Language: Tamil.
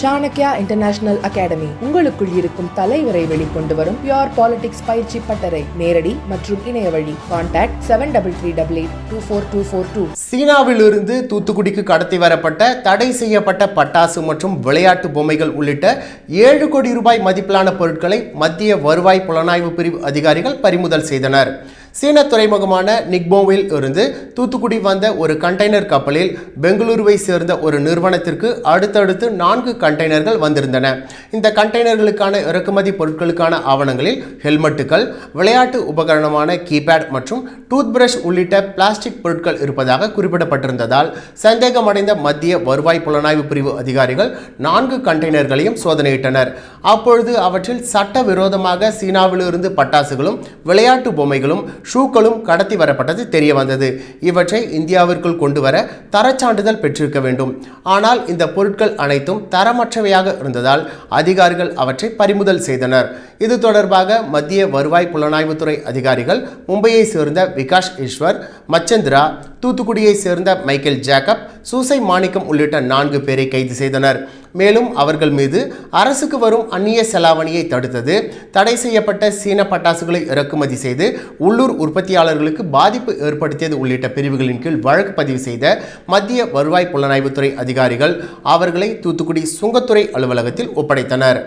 சாணக்யா இன்டர்நேஷனல் அகாடமி உங்களுக்குள் இருக்கும் தலைவரை வெளிக்கொண்டு வரும் பியோர் பாலிடிக்ஸ் பயிற்சி பட்டறை. நேரடி மற்றும் இணைய வழி. Contact seven double three double eight two four two four two சீனாவிலிருந்து தூத்துக்குடிக்கு கடத்தி வரப்பட்ட தடை செய்யப்பட்ட பட்டாசு மற்றும் விளையாட்டு பொம்மைகள் உள்ளிட்ட ஏழு கோடி ரூபாய் மதிப்பிலான பொருட்களை மத்திய வருவாய் புலனாய்வு பிரிவு அதிகாரிகள் பறிமுதல் செய்தனர். சீன துறைமுகமான நிக்போவில் இருந்து தூத்துக்குடி வந்த ஒரு கண்டெய்னர் கப்பலில் பெங்களூருவை சேர்ந்த ஒரு நிறுவனத்திற்கு அடுத்தடுத்து நான்கு கண்டெய்னர்கள் வந்திருந்தன. இந்த கண்டெய்னர்களுக்கான இறக்குமதி பொருட்களுக்கான ஆவணங்களில் ஹெல்மெட்டுகள் விளையாட்டு உபகரணமான கீபேட் மற்றும் டூத் பிரஷ் உள்ளிட்ட பிளாஸ்டிக் பொருட்கள் இருப்பதாக குறிப்பிடப்பட்டிருந்ததால் சந்தேகமடைந்த மத்திய வருவாய் புலனாய்வு பிரிவு அதிகாரிகள் நான்கு கண்டெய்னர்களையும் சோதனையிட்டனர். அப்பொழுது அவற்றில் சட்டவிரோதமாக சீனாவிலிருந்து பட்டாசுகளும் விளையாட்டு பொம்மைகளும் ஷூக்களும் கடத்தி வரப்பட்டது தெரிய வந்தது. இவற்றை இந்தியாவிற்குள் கொண்டு வர தரச்சான்றிதழ் பெற்றிருக்க வேண்டும். ஆனால் இந்த பொருட்கள் அனைத்தும் தரமற்றவையாக இருந்ததால் அதிகாரிகள் அவற்றை பறிமுதல் செய்தனர். இது தொடர்பாக மத்திய வருவாய் புலனாய்வுத்துறை அதிகாரிகள் மும்பையை சேர்ந்த விகாஷ் ஈஸ்வர் மச்சந்திரா தூத்துக்குடியை சேர்ந்த மைக்கேல் ஜேக்கப் சூசை மாணிக்கம் உள்ளிட்ட நான்கு பேரை கைது செய்தனர். மேலும் அவர்கள் மீது அரசுக்கு வரும் அந்நிய செலாவணியை தடுத்தது. தடை செய்யப்பட்ட சீன பட்டாசுகளை இறக்குமதி செய்து உள்ளூர் உற்பத்தியாளர்களுக்கு பாதிப்பு ஏற்படுத்தியது உள்ளிட்ட பிரிவுகளின் கீழ் வழக்கு பதிவு செய்த மத்திய வருவாய் புலனாய்வுத்துறை அதிகாரிகள் அவர்களை தூத்துக்குடி சுங்கத்துறை அலுவலகத்தில் ஒப்படைத்தனர்.